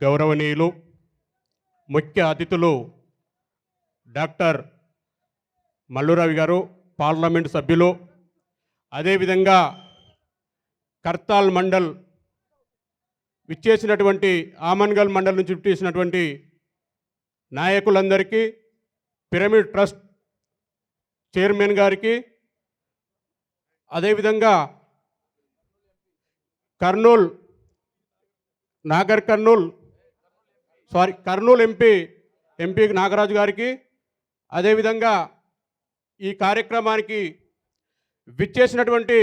గౌరవనీయులు ముఖ్య అతిథులు డాక్టర్ మల్లురావి గారు పార్లమెంట్ సభ్యులు అదేవిధంగా కర్తాల్ మండల్ విచ్చేసినటువంటి ఆమన్గల్ మండల్ నుంచి విచ్చేసినటువంటి నాయకులందరికీ పిరమిడ్ ట్రస్ట్ చైర్మన్ గారికి అదేవిధంగా Kurnool Nagar Kurnool sorry Kurnool MP MP Nagaraju గారికి అదేవిధంగా ఈ కార్యక్రమానికి విచ్చేసినటువంటి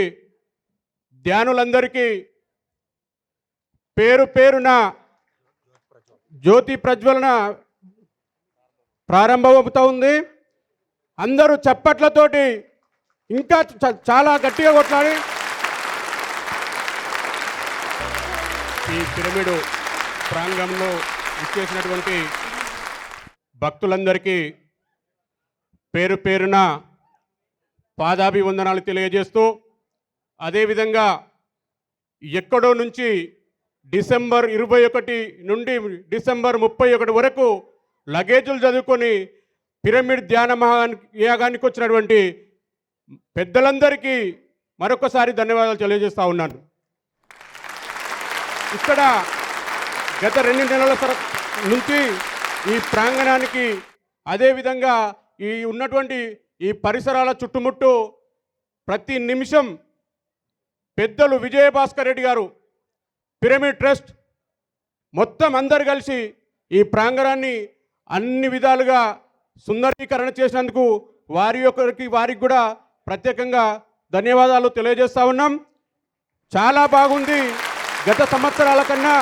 ధ్యానులందరికీ పేరు పేరున జ్యోతి ప్రజ్వలన ప్రారంభమవుతూ ఉంది. అందరూ చప్పట్లతోటి ఇంకా చాలా గట్టిగా కొట్లాడి. ఈ పిరమిడు ప్రాంగంలో ఇచ్చేసినటువంటి భక్తులందరికీ పేరు పేరున పాదాభివందనాలు తెలియజేస్తూ అదేవిధంగా ఎక్కడో నుంచి డిసెంబర్ ఇరవై ఒకటి నుండి డిసెంబర్ ముప్పై ఒకటి వరకు లగేజులు చదువుకొని పిరమిడ్ ధ్యాన మహా యాగానికి వచ్చినటువంటి పెద్దలందరికీ మరొకసారి ధన్యవాదాలు తెలియజేస్తూ ఉన్నాను. ఇక్కడ గత రెండు నెలల సర- నుంచి ఈ ప్రాంగణానికి అదేవిధంగా ఈ ఉన్నటువంటి ఈ పరిసరాల చుట్టుముట్టు ప్రతి నిమిషం పెద్దలు విజయభాస్కర్ రెడ్డి గారు పిరమిడ్ ట్రస్ట్ మొత్తం అందరు కలిసి ఈ ప్రాంగణాన్ని అన్ని విధాలుగా సుందరీకరణ చేసినందుకు వారి యొక్కరికి వారికి కూడా ప్రత్యేకంగా ధన్యవాదాలు తెలియజేస్తా ఉన్నాం. చాలా బాగుంది. గత సంవత్సరాల కన్నా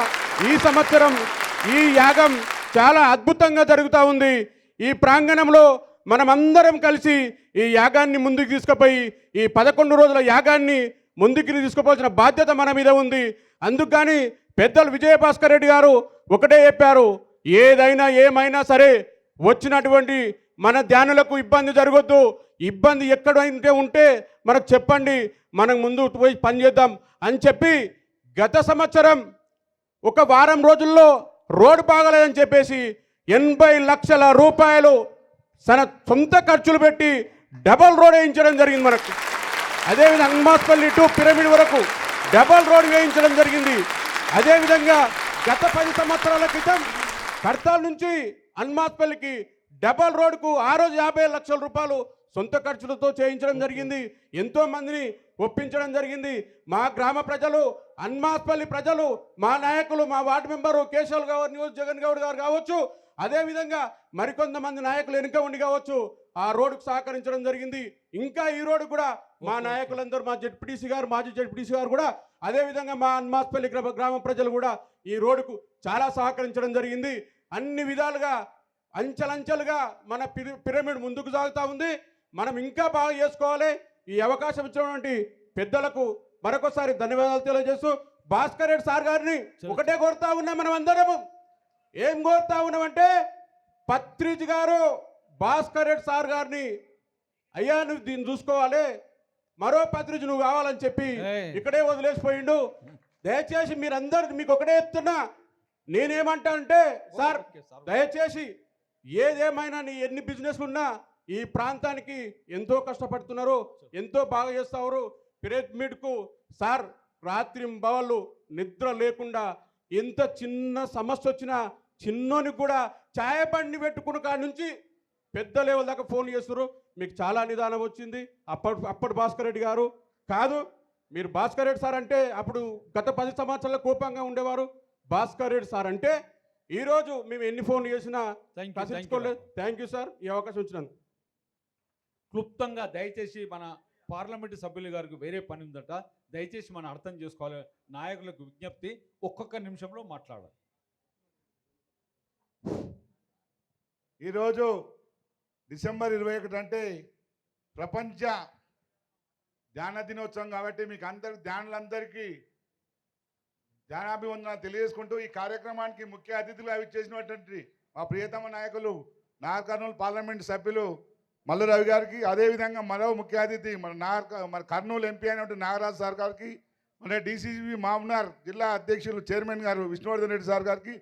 ఈ సంవత్సరం ఈ యాగం చాలా అద్భుతంగా జరుగుతూ ఉంది. ఈ ప్రాంగణంలో మనమందరం కలిసి ఈ యాగాన్ని ముందుకు తీసుకుపోయి ఈ పదకొండు రోజుల యాగాన్ని ముందుకు తీసుకుపోవాల్సిన బాధ్యత మన మీద ఉంది. అందుకు కానీ పెద్దలు విజయభాస్కర్ రెడ్డి గారు ఒకటే చెప్పారు ఏదైనా ఏమైనా సరే వచ్చినటువంటి మన ధ్యానులకు ఇబ్బంది జరగొద్దు. ఇబ్బంది ఎక్కడైతే ఉంటే మనకు చెప్పండి మనం ముందు పోయి పని చేద్దాం అని చెప్పి గత సంవత్సరం ఒక వారం రోజుల్లో రోడ్డు బాగలేదని చెప్పేసి ఎనభై లక్షల రూపాయలు తన సొంత ఖర్చులు పెట్టి డబల్ రోడ్ వేయించడం జరిగింది మనకు. అదేవిధంగా అంగమాస్పల్లి టు పిరమిడ్ వరకు డబల్ రోడ్ వేయించడం జరిగింది. అదేవిధంగా గత పది సంవత్సరాల క్రితం కడతాల నుంచి అన్మాస్పల్లికి డబల్ రోడ్కు ఆ రోజు యాభై లక్షల రూపాయలు సొంత ఖర్చులతో చేయించడం జరిగింది. ఎంతో మందిని ఒప్పించడం జరిగింది. మా గ్రామ ప్రజలు అన్మాస్పల్లి ప్రజలు మా నాయకులు మా ward member Keshav Goud news Jagan Goud గారు కావచ్చు అదేవిధంగా మరికొంతమంది నాయకులు వెనుక ఉండి కావచ్చు ఆ రోడ్డుకు సహకరించడం జరిగింది. ఇంకా ఈ రోడ్డు కూడా మా నాయకులందరూ మా జడ్పీటీసీ గారు మాజీ జడ్పీటీసీ గారు కూడా అదేవిధంగా మా అన్మాస్పల్లి గ్రామ గ్రామ ప్రజలు కూడా ఈ రోడ్డుకు చాలా సహకరించడం జరిగింది. అన్ని విధాలుగా అంచెలంచెలుగా మన పిరి- పిరమిడ్ ముందుకు సాగుతూ ఉంది. మనం ఇంకా బాగా చేసుకోవాలి. ఈ అవకాశం ఇచ్చినటువంటి పెద్దలకు మరొకసారి ధన్యవాదాలు తెలియజేస్తూ భాస్కర్ రెడ్డి సార్ గారిని ఒకటే కోరుతా ఉన్నాం మనం అందరము. ఏం కోరుతా ఉన్నామంటే పత్రిజ్ గారు భాస్కర్ రెడ్డి సార్ గారిని అయ్యా నువ్వు దీన్ని చూసుకోవాలి. మరో పత్రిజ్ నువ్వు కావాలని చెప్పి. ఇక్కడే వదిలేసిపోయిండు. దయచేసి మీరందరు మీకు ఒకటే చెప్తున్నా. నేనేమంటా అంటే సార్. దయచేసి ఏదేమైనా నీ ఎన్ని బిజినెస్ ఉన్నా ఈ ప్రాంతానికి ఎంతో కష్టపడుతున్నారు ఎంతో బాగా చేస్తారు పిరమిడ్కు సార్ రాత్రి బవళ్ళు నిద్ర లేకుండా ఎంత చిన్న సమస్య వచ్చినా చిన్నోనికి కూడా ఛాయ బండి పెట్టుకున్న కాడ నుంచి పెద్ద లెవెల్ దాకా ఫోన్ చేస్తారు మీకు చాలా నిదానం వచ్చింది. అప్పటి అప్పటి భాస్కర్ రెడ్డి గారు. కాదు మీరు భాస్కర్ రెడ్డి సార్ అంటే అప్పుడు గత పది సంవత్సరాల కోపంగా ఉండేవారు. భాస్కర్ రెడ్డి సార్ అంటే ఈరోజు మేము ఎన్ని ఫోన్లు చేసినా కసించుకోలేదు థ్యాంక్ యూ సార్ ఈ అవకాశం ఇచ్చినందుకు. క్లుప్తంగా దయచేసి మన పార్లమెంటు సభ్యులు గారికి వేరే పని ఉందట. దయచేసి మనం అర్థం చేసుకోవాలి. నాయకులకు విజ్ఞప్తి ఒక్కొక్క నిమిషంలో మాట్లాడాలి. ఈరోజు డిసెంబర్ ఇరవై ఒకటి అంటే ప్రపంచ ధ్యాన దినోత్సవం కాబట్టి మీకు అందరి ధ్యానులందరికీ ధ్యానాభివందనాలు తెలియజేసుకుంటూ ఈ కార్యక్రమానికి ముఖ్య అతిథులు అవి చేసినటువంటి మా ప్రియతమ నాయకులు నాగర్ పార్లమెంటు పార్లమెంట్ సభ్యులు మల్లు రవి గారికి అదేవిధంగా మరో ముఖ్య అతిథి మన నాగర్ మన కర్నూలు ఎంపీ అయినటువంటి నాగరాజు సార్ గారికి మన డీసీజీబీ మామ్నార్ జిల్లా అధ్యక్షులు చైర్మన్ గారు విష్ణువర్ధన్ రెడ్డి సార్ గారికి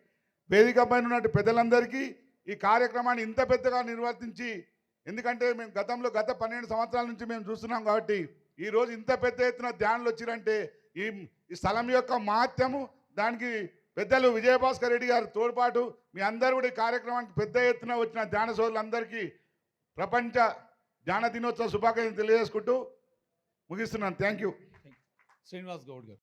వేదిక పైన ఉన్నట్టు పెద్దలందరికీ ఈ కార్యక్రమాన్ని ఇంత పెద్దగా నిర్వర్తించి ఎందుకంటే మేము గతంలో గత పన్నెండు సంవత్సరాల నుంచి మేము చూస్తున్నాం కాబట్టి ఈ రోజు ఇంత పెద్ద ఎత్తున ధ్యానులు వచ్చిరంటే ఈ ఈ స్థలం యొక్క మహత్యము దానికి పెద్దలు విజయభాస్కర్ రెడ్డి గారు తోడ్పాటు మీ అందరూ కూడా ఈ కార్యక్రమానికి పెద్ద ఎత్తున వచ్చిన ధ్యాన సోదరులందరికీ ప్రపంచ ధ్యాన దినోత్సవ శుభాకాంక్షలు తెలియజేసుకుంటూ ముగిస్తున్నాను. Thank you. శ్రీనివాస్ గౌడ్ గారు.